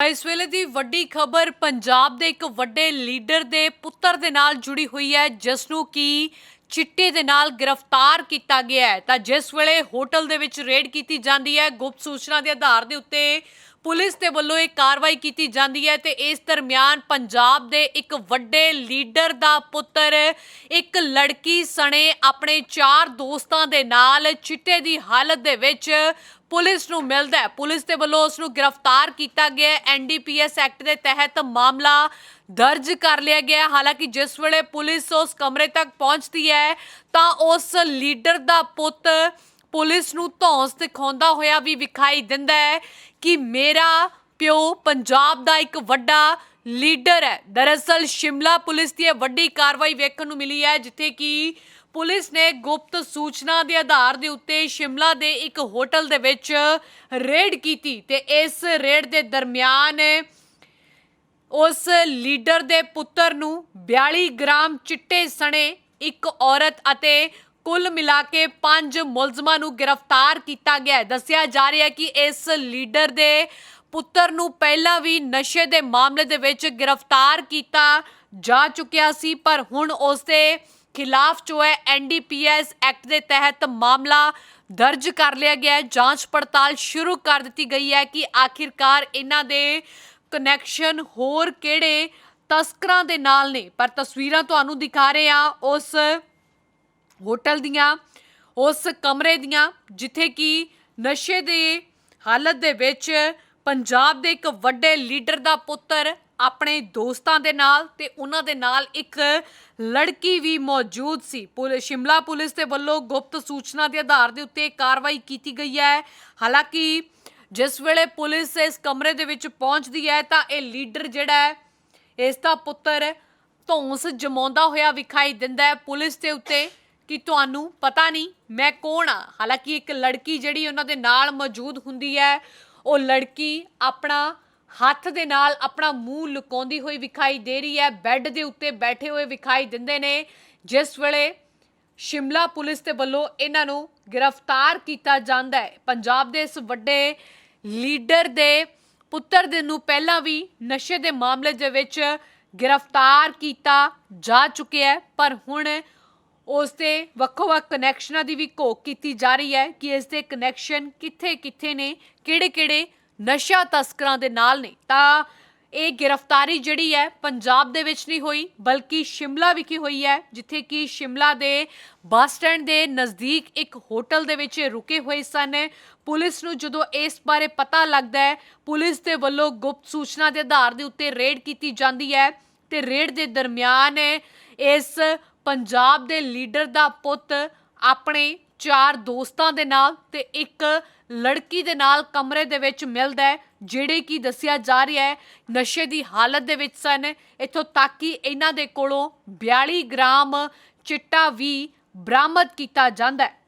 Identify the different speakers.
Speaker 1: ਇਸ ਵੇਲੇ ਦੀ ਵੱਡੀ ਖਬਰ ਪੰਜਾਬ ਦੇ ਇੱਕ ਵੱਡੇ ਲੀਡਰ ਦੇ ਪੁੱਤਰ ਦੇ ਨਾਲ ਜੁੜੀ ਹੋਈ ਹੈ ਜਿਸ ਨੂੰ ਕੀ ਚਿੱਟੇ ਦੇ ਨਾਲ ਗ੍ਰਿਫਤਾਰ ਕੀਤਾ ਗਿਆ ਹੈ। ਤਾਂ ਜਿਸ ਵੇਲੇ ਹੋਟਲ ਦੇ ਵਿੱਚ ਰੇਡ ਕੀਤੀ ਜਾਂਦੀ ਹੈ, ਗੁਪਤ ਸੂਚਨਾ ਦੇ ਆਧਾਰ ਦੇ ਉੱਤੇ ਪੁਲਿਸ ਦੇ ਵੱਲੋਂ ਇਹ ਕਾਰਵਾਈ ਕੀਤੀ ਜਾਂਦੀ ਹੈ ਤੇ ਇਸ ਦਰਮਿਆਨ ਪੰਜਾਬ ਦੇ ਇੱਕ ਵੱਡੇ ਲੀਡਰ ਦਾ ਪੁੱਤਰ, ਇੱਕ ਲੜਕੀ ਸਣੇ ਆਪਣੇ ਚਾਰ ਦੋਸਤਾਂ ਦੇ ਨਾਲ ਚਿੱਟੇ ਦੀ ਹਾਲਤ ਦੇ ਵਿੱਚ ਪੁਲਿਸ ਨੂੰ ਮਿਲਦਾ ਹੈ। ਪੁਲਿਸ ਦੇ ਵੱਲੋਂ ਉਸ ਨੂੰ ਗ੍ਰਿਫਤਾਰ ਕੀਤਾ ਗਿਆ ਹੈ। ਐਨਡੀਪੀਐਸ ਐਕਟ ਦੇ ਤਹਿਤ ਮਾਮਲਾ ਦਰਜ ਕਰ ਲਿਆ ਗਿਆ ਹਾਲਾਂਕਿ ਜਿਸ ਵੇਲੇ ਪੁਲਿਸ ਉਸ ਕਮਰੇ ਤੱਕ ਪਹੁੰਚਦੀ ਹੈ ਤਾਂ ਉਸ ਲੀਡਰ ਦਾ ਪੁੱਤ ਪੁਲਿਸ ਨੂੰ ਧੌਂਸ ਦਿਖਾਉਂਦਾ ਹੋਇਆ ਵੀ ਵਿਖਾਈ ਦਿੰਦਾ ਹੈ ਕਿ ਮੇਰਾ ਪਿਓ ਪੰਜਾਬ ਦਾ ਇੱਕ ਵੱਡਾ ਲੀਡਰ ਹੈ। ਦਰਅਸਲ ਸ਼ਿਮਲਾ ਪੁਲਿਸ ਦੀ ਇਹ ਵੱਡੀ ਕਾਰਵਾਈ ਵੇਖਣ ਨੂੰ ਮਿਲੀ ਹੈ, ਜਿੱਥੇ ਕਿ ਪੁਲਿਸ ਨੇ ਗੁਪਤ ਸੂਚਨਾ ਦੇ ਆਧਾਰ ਦੇ ਉੱਤੇ ਸ਼ਿਮਲਾ ਦੇ ਇੱਕ ਹੋਟਲ ਦੇ ਵਿੱਚ ਰੇਡ ਕੀਤੀ ਤੇ ਇਸ ਰੇਡ ਦੇ ਦਰਮਿਆਨ ਉਸ ਲੀਡਰ ਦੇ ਪੁੱਤਰ ਨੂੰ 42 ਗ੍ਰਾਮ ਚਿੱਟੇ ਸਣੇ ਇੱਕ ਔਰਤ ਅਤੇ ਕੁੱਲ ਮਿਲਾ ਕੇ ਪੰਜ ਮੁਲਜ਼ਮਾਂ ਨੂੰ ਗ੍ਰਿਫਤਾਰ ਕੀਤਾ ਗਿਆ ਦੱਸਿਆ ਜਾ ਰਿਹਾ ਹੈ ਕਿ ਇਸ ਲੀਡਰ ਦੇ ਪੁੱਤਰ ਨੂੰ ਪਹਿਲਾਂ ਵੀ ਨਸ਼ੇ ਦੇ ਮਾਮਲੇ ਦੇ ਵਿੱਚ ਗ੍ਰਿਫਤਾਰ ਕੀਤਾ ਜਾ ਚੁੱਕਿਆ ਸੀ, ਪਰ ਹੁਣ ਉਸ ਦੇ ਖਿਲਾਫ ਜੋ ਹੈ ਐਨਡੀਪੀਐਸ ਐਕਟ ਦੇ ਤਹਿਤ ਮਾਮਲਾ ਦਰਜ ਕਰ ਲਿਆ ਗਿਆ ਹੈ। ਜਾਂਚ ਪੜਤਾਲ ਸ਼ੁਰੂ ਕਰ ਦਿੱਤੀ ਗਈ ਹੈ ਕਿ ਆਖਿਰਕਾਰ ਇਹਨਾਂ ਦੇ ਕਨੈਕਸ਼ਨ ਹੋਰ ਕਿਹੜੇ ਤਸਕਰਾਂ ਦੇ ਨਾਲ ਨੇ। ਪਰ ਤਸਵੀਰਾਂ ਤੁਹਾਨੂੰ ਦਿਖਾ ਰਹੇ ਆ ਉਸ ਹੋਟਲ ਦੀਆਂ, ਉਸ ਕਮਰੇ ਦੀਆਂ, ਜਿੱਥੇ ਕਿ ਨਸ਼ੇ ਦੇ ਹਾਲਤ ਦੇ ਵਿੱਚ ਪੰਜਾਬ ਦੇ ਇੱਕ ਵੱਡੇ ਲੀਡਰ ਦਾ ਪੁੱਤਰ ਆਪਣੇ ਦੋਸਤਾਂ ਦੇ ਨਾਲ ਤੇ ਉਹਨਾਂ ਦੇ ਨਾਲ ਇੱਕ ਲੜਕੀ ਵੀ ਮੌਜੂਦ ਸੀ। ਪੁਲਿਸ ਸ਼ਿਮਲਾ ਪੁਲਿਸ ਦੇ ਵੱਲੋਂ ਗੁਪਤ ਸੂਚਨਾ ਦੇ ਆਧਾਰ ਦੇ ਉੱਤੇ ਕਾਰਵਾਈ ਕੀਤੀ ਗਈ ਹੈ। ਹਾਲਾਂਕਿ ਜਿਸ ਵੇਲੇ ਪੁਲਿਸ ਇਸ ਕਮਰੇ ਦੇ ਵਿੱਚ ਪਹੁੰਚਦੀ ਹੈ ਤਾਂ ਇਹ ਲੀਡਰ ਜਿਹੜਾ ਹੈ ਇਸ ਦਾ ਪੁੱਤਰ ਧੌਂਸ ਜਮਾਉਂਦਾ ਹੋਇਆ ਵਿਖਾਈ ਦਿੰਦਾ ਹੈ ਪੁਲਿਸ ਦੇ ਉੱਤੇ ਕਿ ਤੁਹਾਨੂੰ ਪਤਾ ਨਹੀਂ ਮੈਂ ਕੌਣ ਆ। ਹਾਲਾਂਕਿ ਇੱਕ ਲੜਕੀ ਜਿਹੜੀ ਉਹਨਾਂ ਦੇ ਨਾਲ ਮੌਜੂਦ ਹੁੰਦੀ ਹੈ, ਉਹ ਲੜਕੀ ਆਪਣਾ ਹੱਥ ਦੇ ਨਾਲ ਆਪਣਾ ਮੂੰਹ ਲੁਕਾਉਂਦੀ ਹੋਈ ਵਿਖਾਈ ਦੇ ਰਹੀ ਹੈ, ਬੈੱਡ ਦੇ ਉੱਤੇ ਬੈਠੇ ਹੋਏ ਵਿਖਾਈ ਦਿੰਦੇ ਨੇ। ਜਿਸ ਵੇਲੇ ਸ਼ਿਮਲਾ ਪੁਲਿਸ ਦੇ ਵੱਲੋਂ ਇਹਨਾਂ ਨੂੰ ਗ੍ਰਿਫਤਾਰ ਕੀਤਾ ਜਾਂਦਾ ਹੈ। ਪੰਜਾਬ ਦੇ ਇਸ ਵੱਡੇ ਲੀਡਰ ਦੇ ਪੁੱਤਰ ਦੇ ਨੂੰ ਪਹਿਲਾਂ ਵੀ ਨਸ਼ੇ ਦੇ ਮਾਮਲੇ ਦੇ ਵਿੱਚ ਗ੍ਰਿਫਤਾਰ ਕੀਤਾ ਜਾ ਚੁੱਕਿਆ ਹੈ, ਪਰ ਹੁਣ ਉਸ ਦੇ ਵੱਖੋ-ਵੱਖ ਕਨੈਕਸ਼ਨਾਂ ਦੀ ਵੀ ਘੋਖ ਕੀਤੀ ਜਾ ਰਹੀ ਹੈ ਕਿ ਇਸ ਦੇ ਕਨੈਕਸ਼ਨ ਕਿੱਥੇ-ਕਿੱਥੇ ਨੇ, ਕਿਹੜੇ-ਕਿਹੜੇ ਨਸ਼ਾ ਤਸਕਰਾਂ ਦੇ ਨਾਲ ਨੇ। ਤਾਂ ਇਹ ਗ੍ਰਿਫਤਾਰੀ ਜਿਹੜੀ ਹੈ ਪੰਜਾਬ ਦੇ ਵਿੱਚ ਨਹੀਂ ਹੋਈ, ਬਲਕਿ ਸ਼ਿਮਲਾ ਵਿਖੇ ਹੋਈ ਹੈ, ਜਿੱਥੇ ਕਿ ਸ਼ਿਮਲਾ ਦੇ ਬੱਸ ਸਟੈਂਡ ਦੇ ਨਜ਼ਦੀਕ ਇੱਕ ਹੋਟਲ ਦੇ ਵਿੱਚ ਰੁਕੇ ਹੋਏ ਸਨ। ਪੁਲਿਸ ਨੂੰ ਜਦੋਂ ਇਸ ਬਾਰੇ ਪਤਾ ਲੱਗਦਾ ਹੈ, ਪੁਲਿਸ ਦੇ ਵੱਲੋਂ ਗੁਪਤ ਸੂਚਨਾ ਦੇ ਆਧਾਰ ਦੇ ਉੱਤੇ ਰੇਡ ਕੀਤੀ ਜਾਂਦੀ ਹੈ ਤੇ ਰੇਡ ਦੇ ਦਰਮਿਆਨ ਇਸ ਪੰਜਾਬ ਦੇ ਲੀਡਰ ਦਾ ਪੁੱਤ ਆਪਣੇ ਚਾਰ ਦੋਸਤਾਂ ਦੇ ਨਾਲ ਤੇ ਇੱਕ ਲੜਕੀ ਦੇ ਨਾਲ ਕਮਰੇ ਦੇ ਵਿੱਚ ਮਿਲਦਾ ਹੈ, ਜਿਹੜੇ ਕੀ ਦੱਸਿਆ ਜਾ ਰਿਹਾ ਹੈ, ਨਸ਼ੇ ਦੀ ਹਾਲਤ ਦੇ ਵਿੱਚ ਸਨ। ਇੱਥੋਂ ਤੱਕ ਕਿ ਇਹਨਾਂ ਦੇ ਕੋਲੋਂ 42 ਗ੍ਰਾਮ ਚਿੱਟਾ ਵੀ ਬਰਾਮਦ ਕੀਤਾ ਜਾਂਦਾ ਹੈ।